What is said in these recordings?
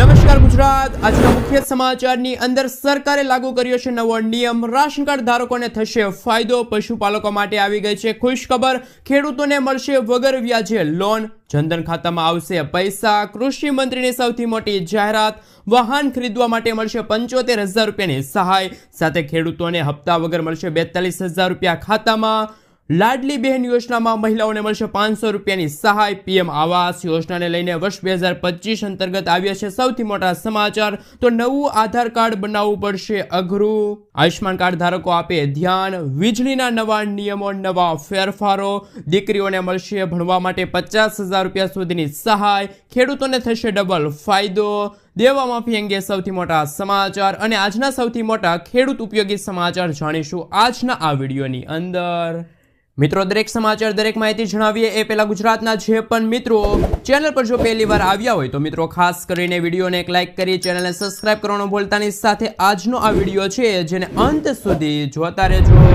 નમસ્કાર ગુજરાત. આજના મુખ્ય સમાચારની અંદર સરકારે લાગુ કર્યો છે નવો નિયમ. રાશન કાર્ડ ધારકોને થશે ફાયદો. પશુપાલકો માટે આવી ગઈ છે ખુશ ખબર ખેડૂતોને મળશે વગર વ્યાજે લોન જનધન ખાતામાં આવશે પૈસા. કૃષિ મંત્રીની સૌથી મોટી જાહેરાત. વાહન ખરીદવા માટે મળશે પંચોતેર હજાર રૂપિયાની સહાય. સાથે ખેડૂતોને હપ્તા વગર મળશે બેતાલીસ હજાર રૂપિયા ખાતામાં. લાડલી બહેન યોજનામાં મહિલાઓને મળશે પાંચસો રૂપિયાની સહાય. પીએમ આવાસ યોજનાને લઈને વર્ષ બે હજાર પચીસ અંતર્ગત આવ્યા છે સૌથી મોટા સમાચાર. તો નવું આધાર કાર્ડ બનાવવું પડશે અઘરું. આયુષ્માન કાર્ડ ધારકો આપે ધ્યાન. વીજળીના નવા નિયમો, નવા ફેરફારો. દીકરીઓને મળશે ભણવા માટે પચાસ હજાર રૂપિયા સુધીની સહાય. ખેડૂતોને થશે ડબલ ફાયદો. દેવા માફી અંગે સૌથી મોટા સમાચાર અને આજના સૌથી મોટા ખેડૂત ઉપયોગી સમાચાર જાણીશું આજના આ વિડીયોની અંદર. મિત્રો, દરેક સમાચાર, દરેક માહિતી જણાવીએ એ પહેલાં ગુજરાતના જે પણ મિત્રો ચેનલ પર જો પહેલી વાર આવ્યા હોય તો મિત્રો, ખાસ કરીને વિડીયોને એક લાઇક કરી, ચેનલને સબસ્ક્રાઇબ કરવાનું ભૂલતાની સાથે આજનો આ વીડિયો છે જેને અંત સુધી જોતા રહેજો.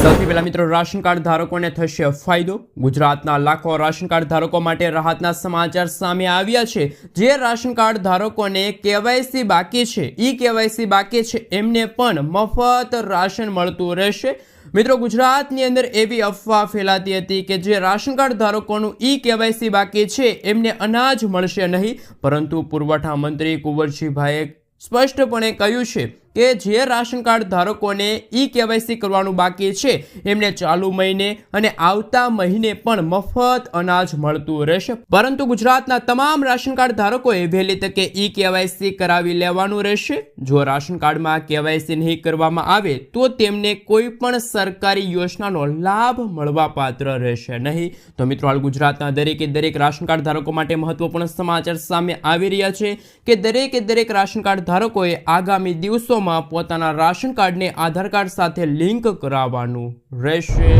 સૌથી પહેલા મિત્રો, રાશન કાર્ડ ધારકોને થશે ફાયદો. ગુજરાતના લાખો રાશન કાર્ડ ધારકો માટે રાહતના સમાચાર સામે આવ્યા છે. જે રાશન કાર્ડ ધારકોને કેવાયસી બાકી છે, ઈ કેવાયસી બાકી છે, એમને પણ મફત રાશન મળતું રહેશે. મિત્રો, ગુજરાતની અંદર એવી અફવા ફેલાતી હતી કે જે રાશન કાર્ડ ધારકોનું ઈ કેવાયસી બાકી છે, એમને અનાજ મળશે નહીં. પરંતુ પુરવઠા મંત્રી કુંવરજીભાઈએ સ્પષ્ટપણે કહ્યું છે કે જે રાશન કાર્ડ ધારકોને ઈ કેવાયસી કરવાનું બાકી છે, એમને ચાલુ મહિને અને આવતા મહિને પણ મફત અનાજ મળતું રહેશે. પરંતુ ગુજરાતના તમામ રાશન કાર્ડ ધારકોએ વહેલી તકે ઈ કેવાયસી કરાવી લેવાનું રહેશે. જો રાશન કાર્ડમાં કેવાયસી નહીં કરવામાં આવે, તો તેમને કોઈ પણ સરકારી યોજનાનો લાભ મળવા પાત્ર રહેશે નહીં. તો મિત્રો, હાલ ગુજરાતના દરેકે દરેક રાશન કાર્ડ ધારકો માટે મહત્વપૂર્ણ સમાચાર સામે આવી રહ્યા છે કે દરેકે દરેક રાશન કાર્ડ ધારકોએ આગામી દિવસોમાં પોતાના રાશન કાર્ડને આધાર કાર્ડ સાથે લિંક કરાવવાનું રહેશે.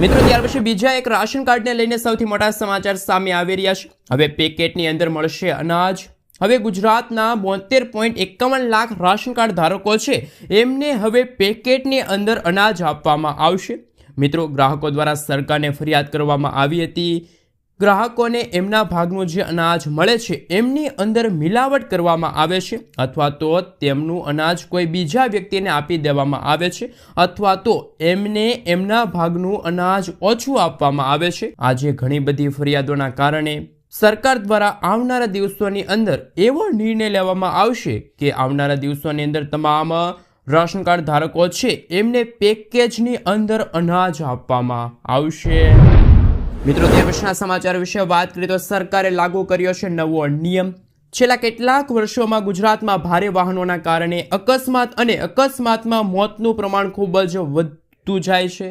મિત્રો, ત્યાર પછી બીજા એક રાશન કાર્ડને લઈને સૌથી મોટા સમાચાર સામે આવી રહ્યા છે. હવે પેકેટની અંદર મળશે અનાજ. હવે ગુજરાતના બોતેર પોઈન્ટ એકાવન લાખ રાશન કાર્ડ ધારકો છે. એમને હવે પેકેટની અંદર અનાજ આપવામાં આવશે. મિત્રો, ગ્રાહકો દ્વારા સરકારને ફરિયાદ કરવામાં આવી હતી. ગ્રાહકોને એમના ભાગનું જે અનાજ મળે છે, એમની અંદર મિલાવટ કરવામાં આવે છે અથવા તો તેમનું અનાજ કોઈ બીજા વ્યક્તિને આપી દેવામાં આવે છે અથવા તો એમને એમના ભાગનું અનાજ ઓછું આપવામાં આવે છે. આજે ઘણી બધી ફરિયાદોના કારણે સરકાર દ્વારા આવનારા દિવસોની અંદર એવો નિર્ણય લેવામાં આવશે કે આવનારા દિવસોની અંદર તમામ રાશન કાર્ડ ધારકો છે એમને પેકેજની અંદર અનાજ આપવામાં આવશે. મિત્રો પછીના સમાચાર વિશે વાત કરીએ તો સરકારે લાગુ કર્યો છે નવો નિયમ. છેલ્લા કેટલાક વર્ષોમાં ગુજરાતમાં ભારે વાહનોના કારણે અકસ્માત અને અકસ્માતમાં મોતનું પ્રમાણ ખૂબ જ વધતું જાય છે.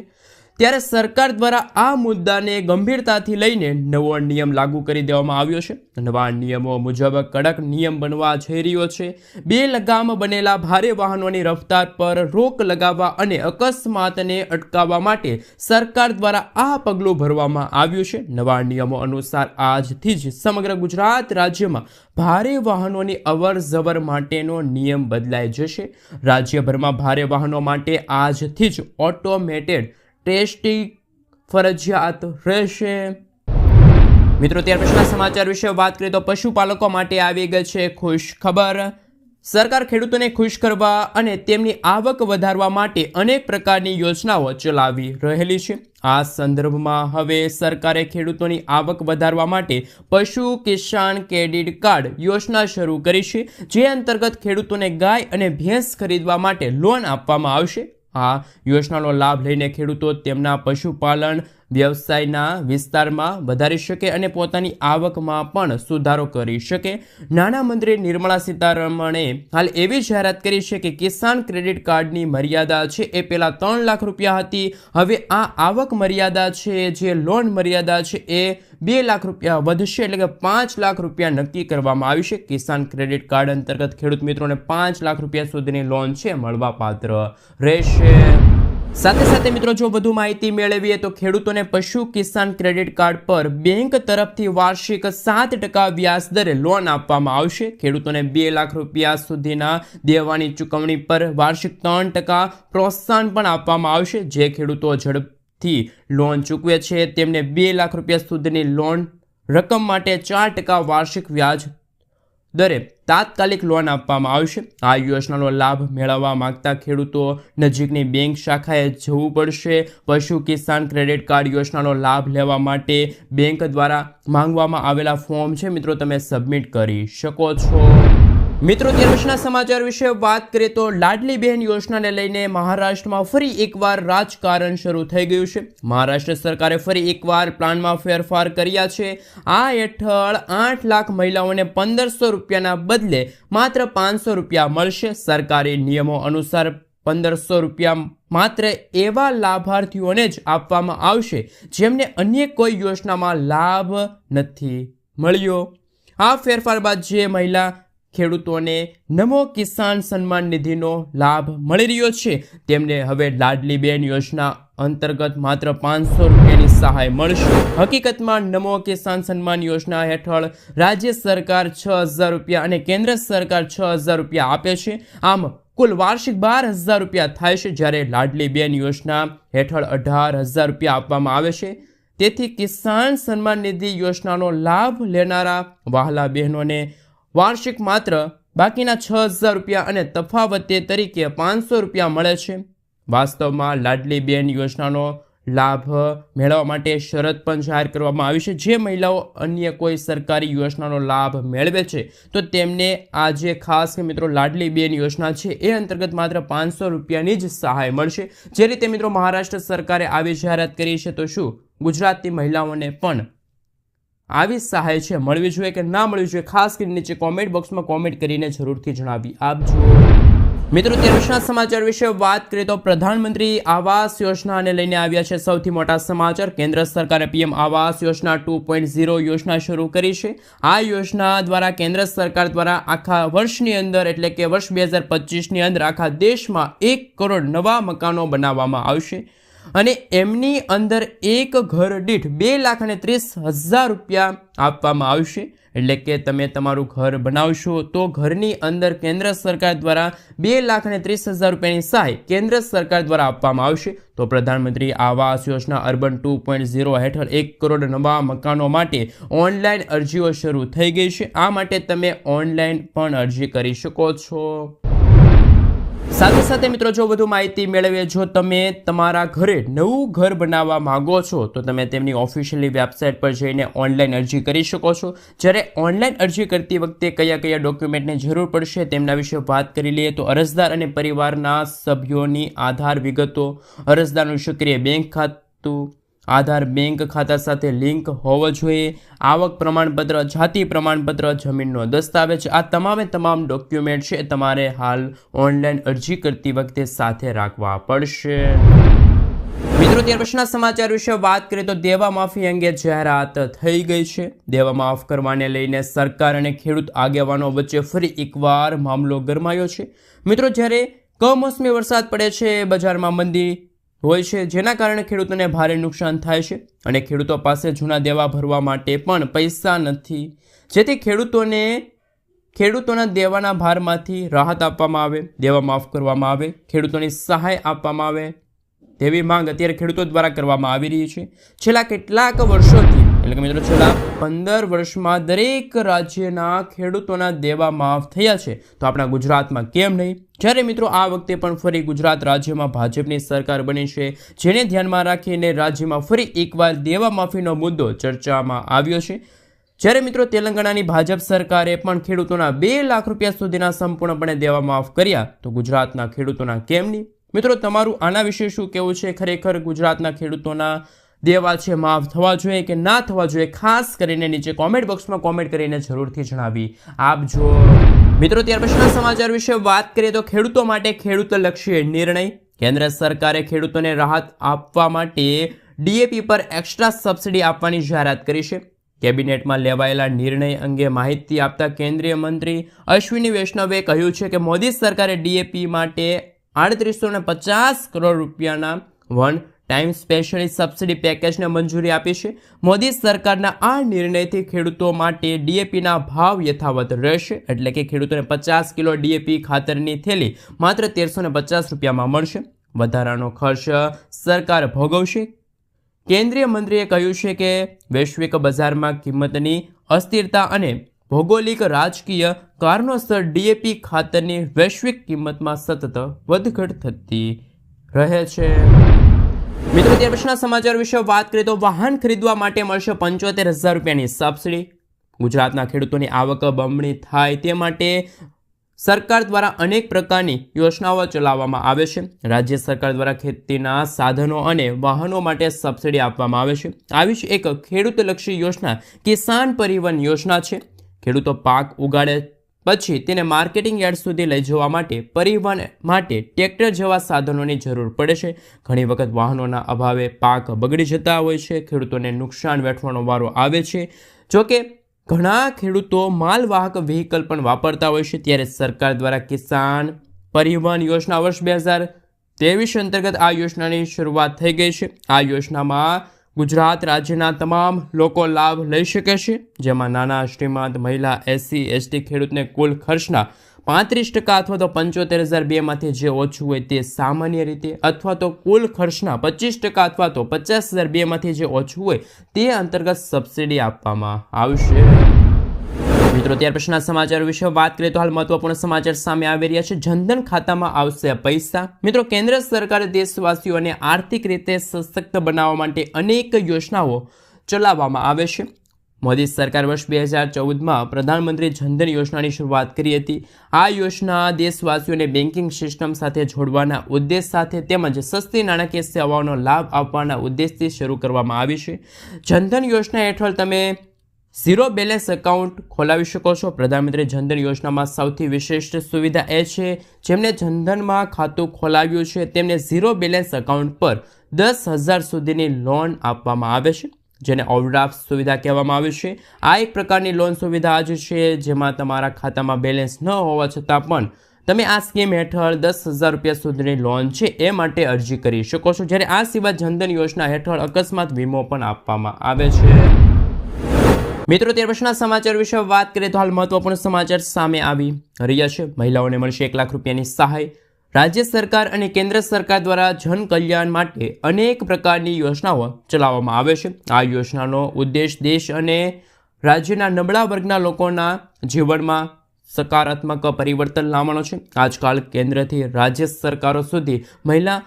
ત્યારે સરકાર દ્વારા આ મુદ્દાને ગંભીરતાથી લઈને નવો નિયમ લાગુ કરી દેવામાં આવ્યો છે. નવા નિયમો મુજબ કડક નિયમ બનવા જઈ રહ્યો છે. બે લગામ બનેલા ભારે વાહનોની રફતાર પર રોક લગાવવા અને અકસ્માતને અટકાવવા માટે સરકાર દ્વારા આ પગલું ભરવામાં આવ્યું છે. નવા નિયમો અનુસાર આજથી જ સમગ્ર ગુજરાત રાજ્યમાં ભારે વાહનોની અવર જવર માટેનો નિયમ બદલાઈ જશે. રાજ્યભરમાં ભારે વાહનો માટે આજથી જ ઓટોમેટેડ ટેસ્ટિંગ ફરજિયાત રહેશે. મિત્રો, ત્યાર પછીના સમાચાર વિશે વાત કરીએ તો પશુપાલકો માટે આવી ગઈ છે ખુશ ખબર સરકાર ખેડૂતોને ખુશ કરવા અને તેમની આવક વધારવા માટે અનેક પ્રકારની યોજનાઓ ચલાવી રહેલી છે. આ સંદર્ભમાં હવે સરકારે ખેડૂતોની આવક વધારવા માટે પશુ કિસાન ક્રેડિટ કાર્ડ યોજના શરૂ કરી છે, જે અંતર્ગત ખેડૂતોને ગાય અને ભેંસ ખરીદવા માટે લોન આપવામાં આવશે. આ યોજનાનો લાભ લઈને ખેડૂતો તેમના પશુપાલન વ્યવસાયના વિસ્તારમાં વધારી શકે અને પોતાની આવકમાં પણ સુધારો કરી શકે. નાણામંત્રી નિર્મળા સીતારમણે હાલ એવી જાહેરાત કરી છે કે કિસાન ક્રેડિટ કાર્ડની મર્યાદા છે એ પહેલાં ત્રણ લાખ રૂપિયા હતી. હવે આ આવક મર્યાદા છે, જે લોન મર્યાદા છે એ બે લાખ રૂપિયા વધશે એટલે કે પાંચ લાખ રૂપિયા નક્કી કરવામાં આવી છે. કિસાન ક્રેડિટ કાર્ડ અંતર્ગત ખેડૂત મિત્રોને પાંચ લાખ રૂપિયા સુધીની લોન છે, મળવાપાત્ર રહેશે. સાથે સાથે મિત્રો, જો વધુ માહિતી મેળવીએ તો ખેડૂતોને પશુ કિસાન ક્રેડિટ કાર્ડ પર બેંક તરફથી વાર્ષિક સાત ટકા વ્યાજ દરે લોન આપવામાં આવશે. ખેડૂતોને બે લાખ રૂપિયા સુધીના દેવાની ચૂકવણી પર વાર્ષિક ત્રણ ટકા પ્રોત્સાહન પણ આપવામાં આવશે. જે ખેડૂતો ઝડપથી લોન ચૂકવે છે, તેમને બે લાખ રૂપિયા સુધીની લોન રકમ માટે ચાર ટકા વાર્ષિક વ્યાજ દરે તાત્કાલિક લોન આપવામાં આવશે. આ યોજનાનો લાભ મેળવવા માંગતા ખેડૂતો નજીકની બેંક શાખાએ જવું પડશે. પશુ કિસાન ક્રેડિટ કાર્ડ યોજનાનો લાભ લેવા માટે બેંક દ્વારા માંગવામાં આવેલા ફોર્મ છે. મિત્રો, તમે સબમિટ કરી શકો છો. મિત્રો ત્યાર સમાચાર વિશે વાત કરીએ તો લાડલી બહેન યોજનાને લઈને મહારાષ્ટ્રમાં ફરી એકવાર રાજકારણ શરૂ થઈ ગયું છે. મહારાષ્ટ્ર સરકારે ફરી એકવાર પ્લાનમાં ફેરફાર કર્યા છે. આ હેઠળ આઠ લાખ મહિલાઓને પંદરસો રૂપિયાના બદલે માત્ર પાંચસો રૂપિયા મળશે. સરકારી નિયમો અનુસાર પંદરસો રૂપિયા માત્ર એવા લાભાર્થીઓને જ આપવામાં આવશે, જેમને અન્ય કોઈ યોજનામાં લાભ નથી મળ્યો. આ ફેરફાર બાદ જે મહિલા ખેડૂતોને નમો કિસાન સન્માન નિધિનો લાભ મળી રહ્યો છે. તેમને હવે લાડલી બેન યોજના અંતર્ગત માત્ર પાંચસો રૂપિયાની સહાય મળશે. હકીકતમાં નમો કિસાન સન્માન યોજના હેઠળ રાજ્ય સરકાર છ હજાર રૂપિયા અને કેન્દ્ર સરકાર છ હજાર રૂપિયા આપે છે. આમ, કુલ વાર્ષિક બાર હજાર રૂપિયા થાય છે જ્યારે લાડલી બેન યોજના હેઠળ અઢાર હજાર રૂપિયા આપવામાં આવે છે. તેથી કિસાન સન્માન નિધિ યોજનાનો લાભ લેનારા વહાલા બહેનોને વાર્ષિક માત્ર બાકીના છ હજાર રૂપિયા અને તફાવતે તરીકે પાંચસો રૂપિયા મળે છે. વાસ્તવમાં લાડલી બેન યોજનાનો લાભ મેળવવા માટે શરત પણ જાહેર કરવામાં આવી છે. જે મહિલાઓ અન્ય કોઈ સરકારી યોજનાનો લાભ મેળવે છે, તો તેમને આ જે ખાસ મિત્રો લાડલી બેન યોજના છે. એ અંતર્ગત માત્ર પાંચસો રૂપિયાની જ સહાય મળશે. જે રીતે મિત્રો મહારાષ્ટ્ર સરકારે આવી જાહેરાત કરી છે, તો શું ગુજરાતની મહિલાઓને પણ આવી સહાય છે. મળવી જોઈએ કે ના મળવી જોઈએ, ખાસ કરીને નીચે કોમેન્ટ બોક્સમાં કોમેન્ટ કરીને જરૂરથી જણાવી આપજો. મિત્રો ત્યારપછીના સમાચાર વિશે વાત કરીએ તો પ્રધાનમંત્રી આવાસ યોજનાને લઈને આવ્યા છે સૌથી મોટા સમાચાર. કેન્દ્ર સરકારે PM Awas Yojana two point zero યોજના શરૂ કરી છે. આ યોજના દ્વારા કેન્દ્ર સરકાર દ્વારા આખા વર્ષની અંદર, એટલે કે વર્ષ બે હજાર પચીસની અંદર આખા દેશમાં એક કરોડ નવા મકાનો બનાવવામાં આવશે. અને એમની અંદર એક ઘર દીઠ બે લાખ અને ત્રીસ હજાર રૂપિયા આપવામાં આવશે. એટલે કે તમે તમારું ઘર બનાવશો તો ઘરની અંદર કેન્દ્ર સરકાર દ્વારા બે લાખ અને ત્રીસ હજાર રૂપિયાની સહાય કેન્દ્ર સરકાર દ્વારા આપવામાં આવશે. તો પ્રધાનમંત્રી Awas Yojana urban two point zero હેઠળ એક કરોડ નવા મકાનો માટે ઓનલાઈન અરજીઓ શરૂ થઈ ગઈ છે. આ માટે તમે ઓનલાઈન પણ અરજી કરી શકો છો. સાથે સાથે મિત્રો, જો વધુ માહિતી મેળવીએ, જો તમે તમારા ઘરે નવું ઘર બનાવવા માંગો છો, તો તમે તેમની ઓફિશિયલી વેબસાઇટ પર જઈને ઓનલાઈન અરજી કરી શકો છો. જ્યારે ઓનલાઈન અરજી કરતી વખતે કયા કયા ડોક્યુમેન્ટની જરૂર પડશે તેમના વિશે વાત કરી લઈએ, તો અરજદાર અને પરિવારના સભ્યોની આધાર વિગતો, અરજદારનું સક્રિય બેંક ખાતું આધાર બેંક ખાતા સાથે લિંક હોવો જોઈએ. આવક પ્રમાણપત્ર, જાતિ પ્રમાણપત્ર, જમીનનો દસ્તાવેજ, આ તમામે તમામ ડોક્યુમેન્ટ છે તમારે હાલ ઓનલાઈન અરજી કરતી વખતે સાથે રાખવા પડશે. મિત્રો, ત્યાર પછીના સમાચાર વિશે વાત કરીએ તો દેવા માફી અંગે જાહેરાત થઈ ગઈ છે. દેવા માફ કરવાને લઈને સરકાર અને ખેડૂત આગેવાનો વચ્ચે ફરી એકવાર મામલો ગરમાયો છે. મિત્રો, જ્યારે કમોસમી વરસાદ પડે છે, બજારમાં મંદી હોય છે, જેના કારણે ખેડૂતોને ભારે નુકસાન થાય છે અને ખેડૂતો પાસે જૂના દેવા ભરવા માટે પણ પૈસા નથી. જેથી ખેડૂતોને, ખેડૂતોના દેવાના ભારમાંથી રાહત આપવામાં આવે, દેવા માફ કરવામાં આવે, ખેડૂતોની સહાય આપવામાં આવે તેવી માંગ અત્યારે ખેડૂતો દ્વારા કરવામાં આવી રહી છે. છેલ્લા કેટલાક વર્ષોથી એટલે કે મિત્રો છેલ્લા પંદર વર્ષમાં દરેક રાજ્યના ખેડૂતોના દેવા માફ થયા છે. તો આપણા ગુજરાતમાં કેમ નહીં? જ્યારે મિત્રો આ વખતે પણ ફરી ગુજરાત રાજ્યમાં ભાજપની સરકાર બની છે, જેને ધ્યાનમાં રાખીને રાજ્યમાં ફરી એકવાર દેવા માફીનો મુદ્દો ચર્ચામાં આવ્યો છે. જ્યારે મિત્રો તેલંગાણાની ભાજપ સરકારે પણ ખેડૂતોના બે લાખ રૂપિયા સુધીના સંપૂર્ણપણે દેવા માફ કર્યા, તો ગુજરાતના ખેડૂતોના કેમ નહીં? મિત્રો તમારું આના વિશે શું કહેવું છે? ખરેખર ગુજરાતના ખેડૂતોના દેવા છે, માફ થવા જોઈએ કે ના થવા જોઈએ, ખાસ કરીને નીચે કોમેન્ટ બોક્સમાં કોમેન્ટ કરીને જરૂરથી જણાવી આપજો. મિત્રો, ત્યાર પછીના સમાચાર વિશે વાત કરીએ તો ખેડૂતો માટે ખેડૂતલક્ષી નિર્ણય. કેન્દ્ર સરકારે ખેડૂતોને રાહત આપવા માટે ડીએપી પર એક્સ્ટ્રા સબસિડી આપવાની જાહેરાત કરી છે. કેબિનેટમાં લેવાયેલા નિર્ણય અંગે માહિતી આપતા કેન્દ્રીય મંત્રી અશ્વિની વૈષ્ણવે કહ્યું છે કે મોદી સરકારે ડીએપી માટે આડત્રીસો પચાસ કરોડ રૂપિયાના વન ટાઈમ સ્પેશિયલી સબસિડી પેકેજને મંજૂરી આપી છે. મોદી સરકારના આ નિર્ણયથી ખેડૂતો માટે ડીએપીના ભાવ યથાવત રહેશે. એટલે કે ખેડૂતોને પચાસ કિલો ડીએપી ખાતરની થેલી માત્ર તેરસો ને પચાસ રૂપિયામાં મળશે. વધારાનો ખર્ચ સરકાર ભોગવશે. કેન્દ્રીય મંત્રીએ કહ્યું છે કે વૈશ્વિક બજારમાં કિંમતની અસ્થિરતા અને ભૌગોલિક રાજકીય કારણોસર ડીએપી ખાતરની વૈશ્વિક કિંમતમાં સતત વધઘટ થતી રહે છે. મિત્રો, ત્યાર પછીના સમાચાર વિશે વાત કરીએ તો વાહન ખરીદવા માટે મળશે પંચોતેર હજાર રૂપિયાની સબસિડી. ગુજરાતના ખેડૂતોની આવક બમણી થાય તે માટે સરકાર દ્વારા અનેક પ્રકારની યોજનાઓ ચલાવવામાં આવે છે. રાજ્ય સરકાર દ્વારા ખેતીના સાધનો અને વાહનો માટે સબસિડી આપવામાં આવે છે. આવી જ એક ખેડૂતલક્ષી યોજના કિસાન પરિવહન યોજના છે. ખેડૂતો પાક ઉગાડે પછી તેને માર્કેટિંગ યાર્ડ સુધી લઈ જવા માટે, પરિવહન માટે ટ્રેક્ટર જેવા સાધનોની જરૂર પડે છે. ઘણી વખત વાહનોના અભાવે પાક બગડી જતા હોય છે, ખેડૂતોને નુકસાન વેઠવાનો વારો આવે છે. જોકે ઘણા ખેડૂતો માલવાહક વ્હીકલ પણ વાપરતા હોય છે, ત્યારે સરકાર દ્વારા કિસાન પરિવહન યોજના વર્ષ બે હજાર ત્રેવીસ અંતર્ગત આ યોજનાની શરૂઆત થઈ ગઈ છે. આ યોજનામાં ગુજરાત રાજ્યના તમામ લોકો લાભ લઈ શકે છે, જેમાં નાના, શ્રીમંત, મહિલા, એસસી, એસટી ખેડૂતને કુલ ખર્ચના પાંત્રીસ ટકા અથવા તો પંચોતેર હજાર બેમાંથી જે ઓછું હોય તે સામાન્ય રીતે અથવા તો કુલ ખર્ચના પચીસ ટકા અથવા તો પચાસ હજાર બેમાંથી જે ઓછું હોય તે અંતર્ગત સબસિડી આપવામાં આવશે. મિત્રો, ત્યાર પછીના સમાચાર વિશે વાત કરીએ તો હાલ મહત્વપૂર્ણ સમાચાર સામે આવી રહ્યા છે. જનધન ખાતામાં આવશે પૈસા. મિત્રો, કેન્દ્ર સરકારે દેશવાસીઓને આર્થિક રીતે સશક્ત બનાવવા માટે અનેક યોજનાઓ ચલાવવામાં આવે છે. મોદી સરકાર વર્ષ બે હજાર ચૌદમાં પ્રધાનમંત્રી જનધન યોજનાની શરૂઆત કરી હતી. આ યોજના દેશવાસીઓને બેન્કિંગ સિસ્ટમ સાથે જોડવાના ઉદ્દેશ સાથે તેમજ સસ્તી નાણાકીય સેવાઓનો લાભ આપવાના ઉદ્દેશથી શરૂ કરવામાં આવી છે. જનધન યોજના હેઠળ તમે ઝીરો બેલેન્સ એકાઉન્ટ ખોલાવી શકો છો. પ્રધાનમંત્રી જનધન યોજનામાં સૌથી વિશિષ્ટ સુવિધા એ છે, જેમને જનધનમાં ખાતું ખોલાવ્યું છે, તેમને ઝીરો બેલેન્સ એકાઉન્ટ પર દસ હજાર સુધીની લોન આપવામાં આવે છે, જેને ઓવરડ્રાફ્ટ સુવિધા કહેવામાં આવે છે. આ એક પ્રકારની લોન સુવિધા જ છે, જેમાં તમારા ખાતામાં બેલેન્સ ન હોવા છતાં પણ તમે આ સ્કીમ હેઠળ દસ હજાર રૂપિયા સુધીની લોન છે, એ માટે અરજી કરી શકો છો. જ્યારે આ સિવાય જનધન યોજના હેઠળ અકસ્માત વીમો પણ આપવામાં આવે છે. મિત્રો, ત્યાર પછીના સમાચાર વિશે વાત કરીએ તો હાલ મહત્વપૂર્ણ સમાચાર સામે આવી રહ્યા છે. મહિલાઓને મળશે એક લાખ રૂપિયાની સહાય. રાજ્ય સરકાર અને કેન્દ્ર સરકાર દ્વારા જન કલ્યાણ માટે અનેક પ્રકારની યોજનાઓ ચલાવવામાં આવે છે. આ યોજનાનો ઉદ્દેશ દેશ અને રાજ્યના નબળા વર્ગના લોકોના જીવનમાં સકારાત્મક પરિવર્તન લાવવાનો છે. આજકાલ કેન્દ્રથી રાજ્ય સરકારો સુધી મહિલા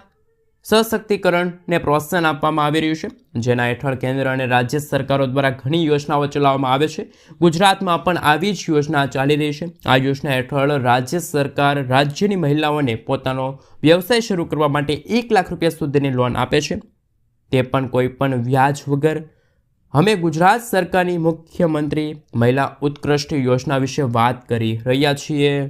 સશક્તિકરણને પ્રોત્સાહન આપવામાં આવી રહ્યું છે. જેના હેઠળ કેન્દ્ર અને રાજ્ય સરકારો દ્વારા ઘણી યોજનાઓ ચલાવવામાં આવે છે. ગુજરાતમાં પણ આવી જ યોજના ચાલી રહી છે. આ યોજના હેઠળ રાજ્ય સરકાર રાજ્યની મહિલાઓને પોતાનો વ્યવસાય શરૂ કરવા માટે એક લાખ રૂપિયા સુધીની લોન આપે છે. તે પણ કોઈપણ વ્યાજ વગર. અમે ગુજરાત સરકારની મુખ્યમંત્રી મહિલા ઉત્કૃષ્ટ યોજના વિશે વાત કરી રહ્યા છીએ.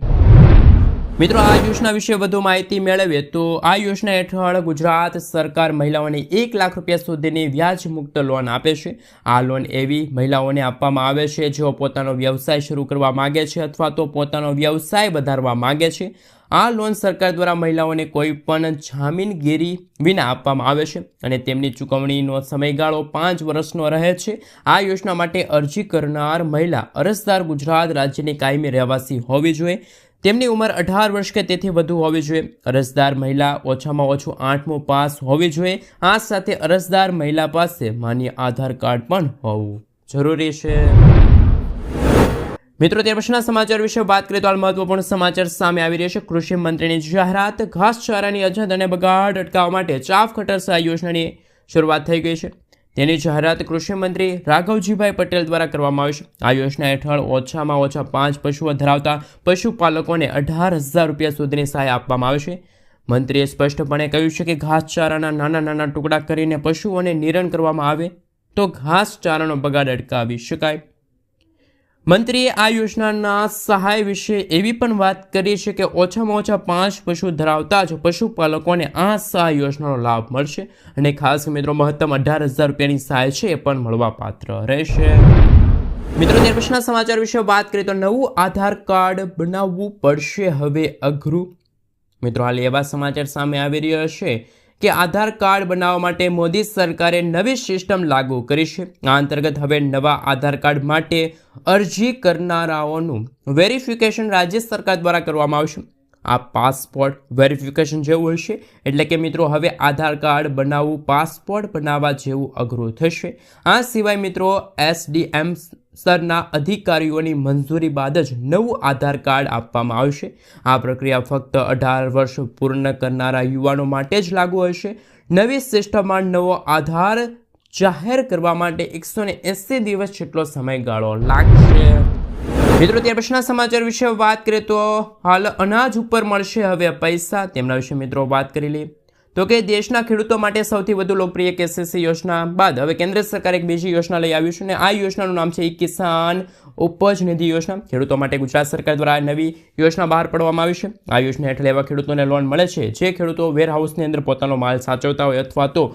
મિત્રો, આ યોજના વિશે વધુ માહિતી મેળવીએ તો આ યોજના હેઠળ ગુજરાત સરકાર મહિલાઓને એક લાખ રૂપિયા સુધીની વ્યાજમુક્ત લોન આપે છે. આ લોન એવી મહિલાઓને આપવામાં આવે છે જેઓ પોતાનો વ્યવસાય શરૂ કરવા માગે છે અથવા તો પોતાનો વ્યવસાય વધારવા માગે છે. આ લોન સરકાર દ્વારા મહિલાઓને કોઈ પણ જામીનગીરી વિના આપવામાં આવે છે અને તેમની ચૂકવણીનો સમયગાળો પાંચ વર્ષનો રહે છે. આ યોજના માટે અરજી કરનાર મહિલા અરજદાર ગુજરાત રાજ્યની કાયમી રહેવાસી હોવી જોઈએ. તેમની ઉંમર અઢાર વર્ષ કે તેથી વધુ હોવી જોઈએ. અરજદાર મહિલા ઓછામાં ઓછું આઠમું પાસ હોવી જોઈએ. આ સાથે અરજદાર મહિલા પાસે માન્ય આધાર કાર્ડ પણ હોવું જરૂરી છે. મિત્રો તે પછીના સમાચાર વિશે વાત કરીએ તો હાલ મહત્વપૂર્ણ સમાચાર સામે આવી રહ્યા છે. કૃષિ મંત્રીની જાહેરાત, ઘાસચારાની અછત અને બગાડ અટકાવવા માટે ચાફ કટર યોજનાની શરૂઆત થઈ ગઈ છે. તેની જાહેરાત કૃષિમંત્રી રાઘવજીભાઈ પટેલ દ્વારા કરવામાં આવી છે. આ યોજના હેઠળ ઓછામાં ઓછા પાંચ પશુઓ ધરાવતા પશુપાલકોને અઢાર હજાર રૂપિયા સુધીની સહાય આપવામાં આવશે મંત્રીએ સ્પષ્ટપણે કહ્યું છે કે ઘાસચારાના નાના નાના ટુકડા કરીને પશુઓને નિરણ કરવામાં આવે તો ઘાસચારાનો બગાડ અટકાવી શકાય. મંત્રીએ આ યોજનાના સહાય વિશે એવી પણ વાત કરી છે કે ઓછામાં ઓછા પાંચ પશુ ધરાવતા જ પશુપાલકોને આ સહાય યોજનાનો લાભ મળશે અને ખાસ મિત્રો મહત્તમ અઢાર હજાર રૂપિયાની સહાય છે એ પણ મળવાપાત્ર રહેશે. મિત્રો, ત્યાર સમાચાર વિશે વાત કરીએ તો નવું આધાર કાર્ડ બનાવવું પડશે હવે અઘરું. મિત્રો, હાલ એવા સમાચાર સામે આવી રહ્યા છે કે આધાર કાર્ડ બનાવવા માટે મોદી સરકારે નવી સિસ્ટમ લાગુ કરી છે. આ અંતર્ગત હવે નવા આધાર કાર્ડ માટે અરજી કરનારાઓનું વેરિફિકેશન રાજ્ય સરકાર દ્વારા કરવામાં આવશે. આ પાસપોર્ટ વેરિફિકેશન જેવું હશે. એટલે કે મિત્રો, હવે આધાર કાર્ડ બનાવવું, પાસપોર્ટ બનાવવા જેવું અઘરું થશે. આ સિવાય મિત્રો, એસડીએમ સ્તરના અધિકારીઓની મંજૂરી બાદ જ નવું આધાર કાર્ડ આપવામાં આવશે. આ પ્રક્રિયા ફક્ત અઢાર વર્ષ પૂર્ણ કરનારા યુવાનો માટે જ લાગુ હશે. નવી સિસ્ટમમાં નવો આધાર જાહેર કરવા માટે એકસો દિવસ જેટલો સમયગાળો લાગશે. મિત્રો, ત્યાર પછીના સમાચાર વિશે વાત કરીએ તો હાલ અનાજ ઉપર મળશે હવે પૈસા. તેમના વિશે મિત્રો વાત કરી લઈએ. તો કે દેશના ખેડૂતો માટે સૌથી વધુ લોકપ્રિય કેસીસી યોજના બાદ હવે કેન્દ્ર સરકાર એક બીજી યોજના લઈ આવ્યું છે અને આ યોજનાનું નામ છે ઈ કિસાન ઉપજ નિધિ યોજના. ખેડૂતો માટે ગુજરાત સરકાર દ્વારા નવી યોજના બહાર પાડવામાં આવી છે. આ યોજના હેઠળ એવા ખેડૂતોને લોન મળે છે. જે ખેડૂતો વેરહાઉસની અંદર પોતાનો માલ સાચવતા હોય અથવા તો